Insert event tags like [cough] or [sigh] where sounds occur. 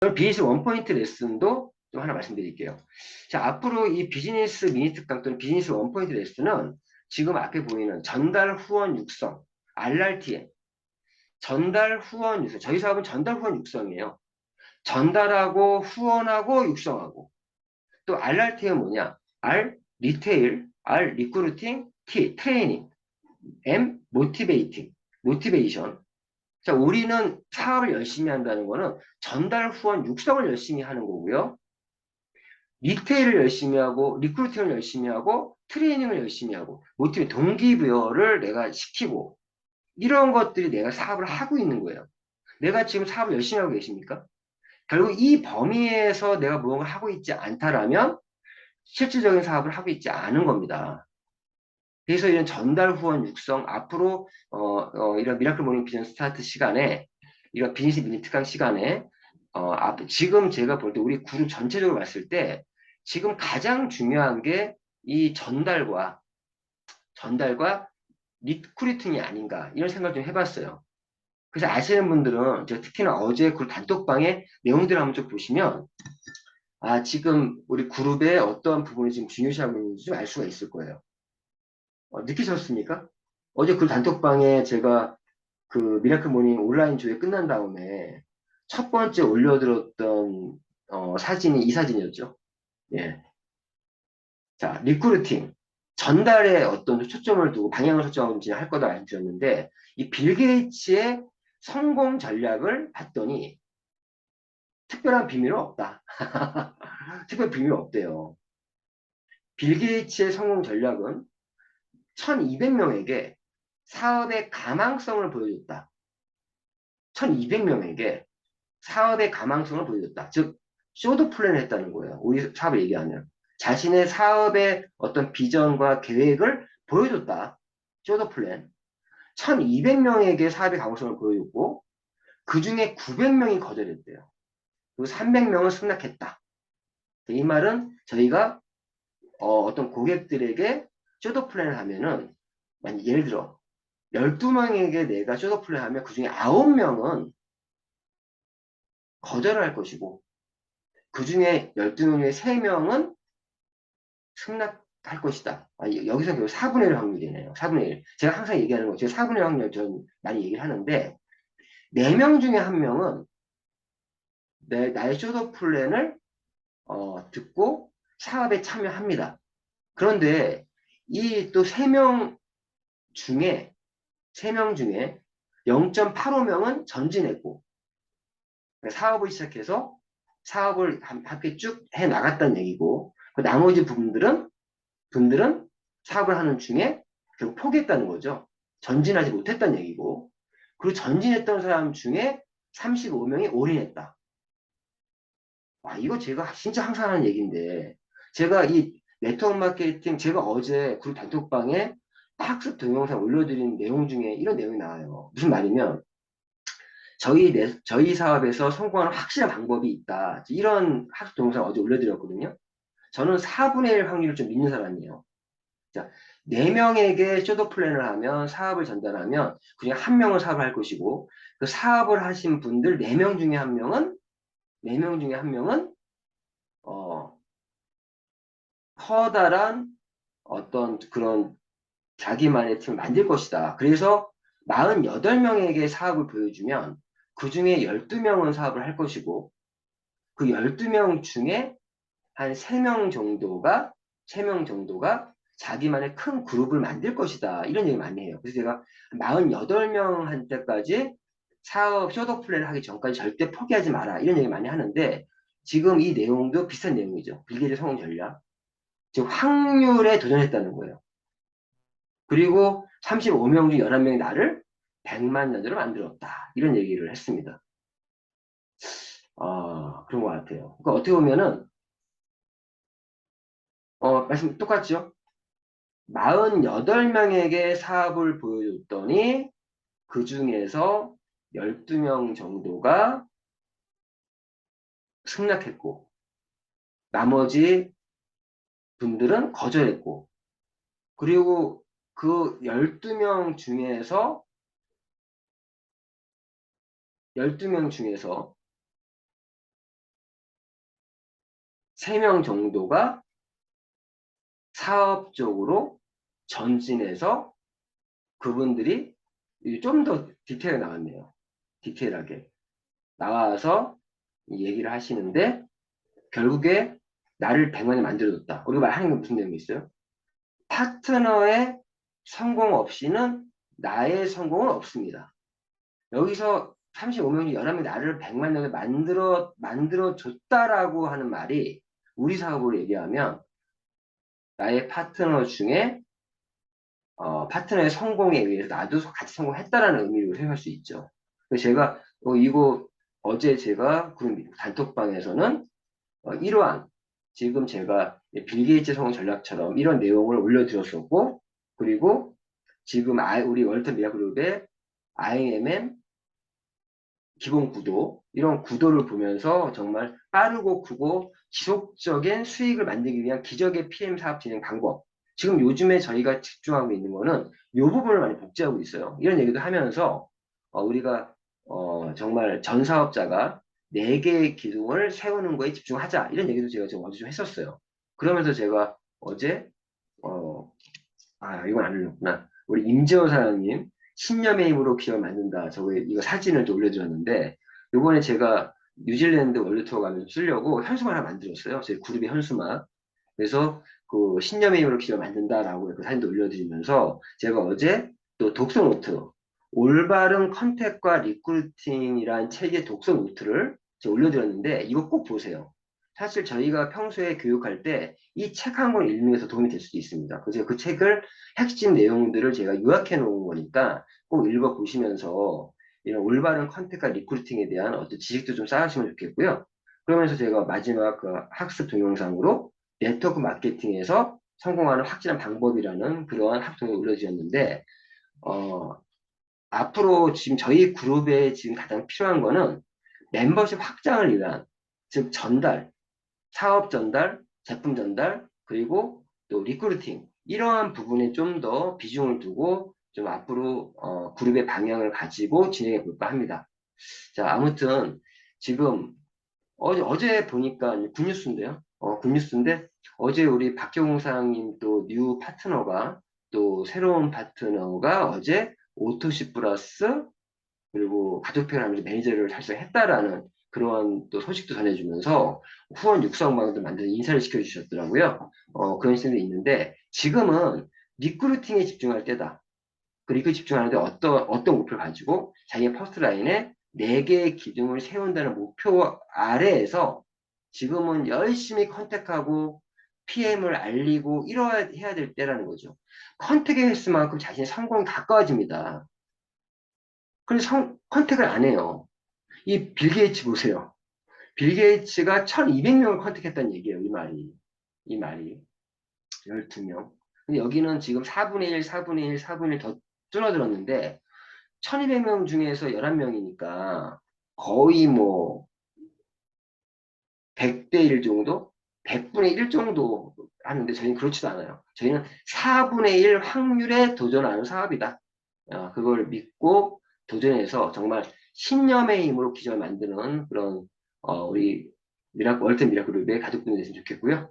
그럼 비즈니스 원포인트 레슨도 좀 하나 말씀드릴게요. 자, 앞으로 이 비즈니스 미니 특강 또는 비즈니스 원포인트 레슨은 지금 앞에 보이는 전달 후원 육성, RRTM, 전달 후원 육성. 저희 사업은 전달 후원 육성이에요. 전달하고 후원하고 육성하고 또 RRT는 뭐냐? R 리테일, R 리크루팅, T 트레이닝, M 모티베이팅, 모티베이션. 자, 우리는 사업을 열심히 한다는 거는 전달 후원 육성을 열심히 하는 거고요. 리테일을 열심히 하고 리크루팅을 열심히 하고 트레이닝을 열심히 하고 모티베 동기부여를 내가 시키고 이런 것들이 내가 사업을 하고 있는 거예요. 내가 지금 사업을 열심히 하고 계십니까? 결국 이 범위에서 내가 무언가 하고 있지 않다라면 실질적인 사업을 하고 있지 않은 겁니다. 그래서 이런 전달 후원 육성 앞으로 어, 어, 이런 미라클 모닝 비전 스타트 시간에 이런 비즈니스 미니 특강 시간에 어, 앞, 지금 제가 볼 때 우리 그룹 전체적으로 봤을 때 지금 가장 중요한 게 이 전달과 전달과 리크루팅이 아닌가 이런 생각 좀 해봤어요. 그래서 아시는 분들은 제가 특히나 어제 그 단톡방에 내용들을 한번 좀 보시면 아 지금 우리 그룹의 어떠한 부분이 지금 중요시하고 있는지 좀 알 수가 있을 거예요. 어, 느끼셨습니까? 어제 그 단톡방에 제가 그 미라클 모닝 온라인 조회 끝난 다음에 첫 번째 올려들었던 어, 사진이 이 사진이었죠. 예. 자, 리크루팅. 전달에 어떤 초점을 두고 방향을 설정하고 할 거다 말씀드렸는데 이 빌 게이츠의 성공 전략을 봤더니 특별한 비밀은 없다. [laughs] 특별한 비밀은 없대요. 빌 게이츠의 성공 전략은 1200명에게 사업의 가망성을 보여줬다. 1200명에게 사업의 가망성을 보여줬다. 즉, 쇼드 플랜을 했다는 거예요. 우리 사업을 얘기하면. 자신의 사업의 어떤 비전과 계획을 보여줬다. 쇼드 플랜. 1200명에게 사업의 가망성을 보여줬고, 그 중에 900명이 거절했대요. 그리고 300명은 승낙했다. 이 말은 저희가 어, 떤 고객들에게 쇼더 플랜을 하면은 만약 예를 들어 12명에게 내가 쇼더 플랜 하면 그 중에 9명은 거절을 할 것이고 그 중에 12명 중에 3명은 승낙할 것이다. 아, 여기서 결국 4분의 1 확률이네요. 4분의 1. 제가 항상 얘기하는 거, 제가 4분의 1 확률 전 많이 얘기를 하는데 4명 중에 1명은 내, 나의 쇼더 플랜을 어, 듣고 사업에 참여합니다. 그런데 이또 3명 중에 3명 중에 0.85명은 전진했고 사업을 시작해서 사업을 함께 쭉 해 나갔다는 얘기고 그 나머지 분들은 분들은 사업을 하는 중에 결국 포기했다는 거죠. 전진하지 못했다는 얘기고 그리고 전진했던 사람 중에 35명이 올인했다. 와 이거 제가 진짜 항상 하는 얘기인데 제가 이 네트워크 마케팅 제가 어제 그룹 단톡방에 학습 동영상 올려드린 내용 중에 이런 내용이 나와요. 무슨 말이면 저희 내, 저희 사업에서 성공하는 확실한 방법이 있다. 이런 학습 동영상 어제 올려드렸거든요. 저는 4분의 1 확률을 좀 믿는 사람이에요. 자, 4명에게 쇼도 플랜을 하면 사업을 전달하면 그냥 한 명은 사업을 할 것이고 그 사업을 하신 분들 4명 중에 한 명은 4명 중에 한 명은 어, 커다란 어떤 그런 자기만의 팀을 만들 것이다. 그래서 48명에게 사업을 보여주면 그 중에 12명은 사업을 할 것이고 그 12명 중에 한 3명 정도가 3명 정도가 자기만의 큰 그룹을 만들 것이다. 이런 얘기 많이 해요. 그래서 제가 48명한테까지 사업 쇼더 플랜을 하기 전까지 절대 포기하지 마라. 이런 얘기 많이 하는데 지금 이 내용도 비슷한 내용이죠. 빌게이츠 성공 전략. 즉 확률에 도전했다는 거예요. 그리고 35명 중 11명이 나를 100만 년으로 만들었다. 이런 얘기를 했습니다. 어, 그런 것 같아요. 그러니까 어떻게 보면은 어, 말씀 똑같죠? 48명에게 사업을 보여줬더니 그 중에서 12명 정도가 승낙했고 나머지 분들은 거절했고 그리고 그 12명 중에서 12명 중에서 3명 정도가 사업적으로 전진해서 그분들이 좀 더 디테일 나왔네요. 디테일하게 나와서 얘기를 하시는데 결국에 나를 100만에 만들어줬다. 우리가 말하는 게 무슨 내용이 있어요? 파트너의 성공 없이는 나의 성공은 없습니다. 여기서 35명 중 11명이 나를 100만 년에 만들어, 만들어줬다라고 하는 말이 우리 사업으로 얘기하면 나의 파트너 중에 어, 파트너의 성공에 의해서 나도 같이 성공했다라는 의미로 생각할 수 있죠. 제가 어, 이거 어제 제가 단톡방에서는 어, 이러한 지금 제가 빌 게이츠 성공 전략처럼 이런 내용을 올려드렸었고 그리고 지금 아, 우리 월터 미라그룹의 IMM 기본 구도 이런 구도를 보면서 정말 빠르고 크고 지속적인 수익을 만들기 위한 기적의 PM 사업 진행 방법 지금 요즘에 저희가 집중하고 있는 거는 이 부분을 많이 복제하고 있어요. 이런 얘기도 하면서 어, 우리가 어, 정말 전 사업자가 네 개의 기둥을 세우는 거에 집중하자 이런 얘기도 제가 좀 어제 좀 했었어요. 그러면서 제가 어제 어, 아 이건 안 올렸구나. 우리 임재호 사장님 신념의 힘으로 기업을 만든다. 저거 이거 사진을 좀 올려드렸는데 이번에 제가 뉴질랜드 월드 투어 가면서 쓰려고 현수막 하나 만들었어요. 제 그룹의 현수막. 그래서 그 신념의 힘으로 기업을 만든다라고 그 사진도 올려드리면서 제가 어제 또 독서 노트 올바른 컨택과 리크루팅이란 책의 독서 노트를 올려드렸는데 이거 꼭 보세요. 사실 저희가 평소에 교육할 때 이 책 한 권 읽는 게더 도움이 될 수도 있습니다. 그래서 그 책을 핵심 내용들을 제가 요약해 놓은 거니까 꼭 읽어 보시면서 이런 올바른 컨택과 리크루팅에 대한 어떤 지식도 좀 쌓으시면 좋겠고요. 그러면서 제가 마지막 그 학습 동영상으로 네트워크 마케팅에서 성공하는 확실한 방법이라는 그러한 학동을 올려드렸는데 어, 앞으로 지금 저희 그룹에 지금 가장 필요한 거는 멤버십 확장을 위한 즉 전달, 사업 전달, 제품 전달 그리고 또 리크루팅 이러한 부분에 좀 더 비중을 두고 좀 앞으로 어, 그룹의 방향을 가지고 진행해 볼까 합니다. 자 아무튼 지금 어제, 어제 보니까 굿뉴스인데요. 어, 굿뉴스인데 어제 우리 박경웅 사장님 또 뉴 파트너가 또 새로운 파트너가 어제 오토시 플러스 그리고 가족표현 하면서 매니저를 달성했다라는 그런 또 소식도 전해주면서 후원 육성방도 만들어 인사를 시켜주셨더라고요. 어, 그런 시스템도 있는데 지금은 리크루팅에 집중할 때다. 그리고 집중하는데 어떤 어떤 목표를 가지고 자기의 퍼스트 라인에 네 개의 기둥을 세운다는 목표 아래에서 지금은 열심히 컨택하고 PM을 알리고 이러야 해야 될 때라는 거죠. 컨택의 횟수만큼 자신의 성공이 가까워집니다. 그런데 성, 컨택을 안 해요. 이 빌 게이츠 보세요. 빌 게이츠가 1200명을 컨택했다는 얘기예요. 이 말이. 이 말이. 12명. 근데 여기는 지금 4분의 1, 4분의 1, 4분의 1 더 줄어들었는데 1200명 중에서 11명이니까 거의 뭐 100대 1 정도? 100분의 1 정도 하는데 저희는 그렇지도 않아요. 저희는 4분의 1 확률에 도전하는 사업이다. 어, 그걸 믿고 도전해서 정말 신념의 힘으로 기적을 만드는 그런 어, 우리 미라, 월트 미라클룹의 가족분이 됐으면 좋겠고요.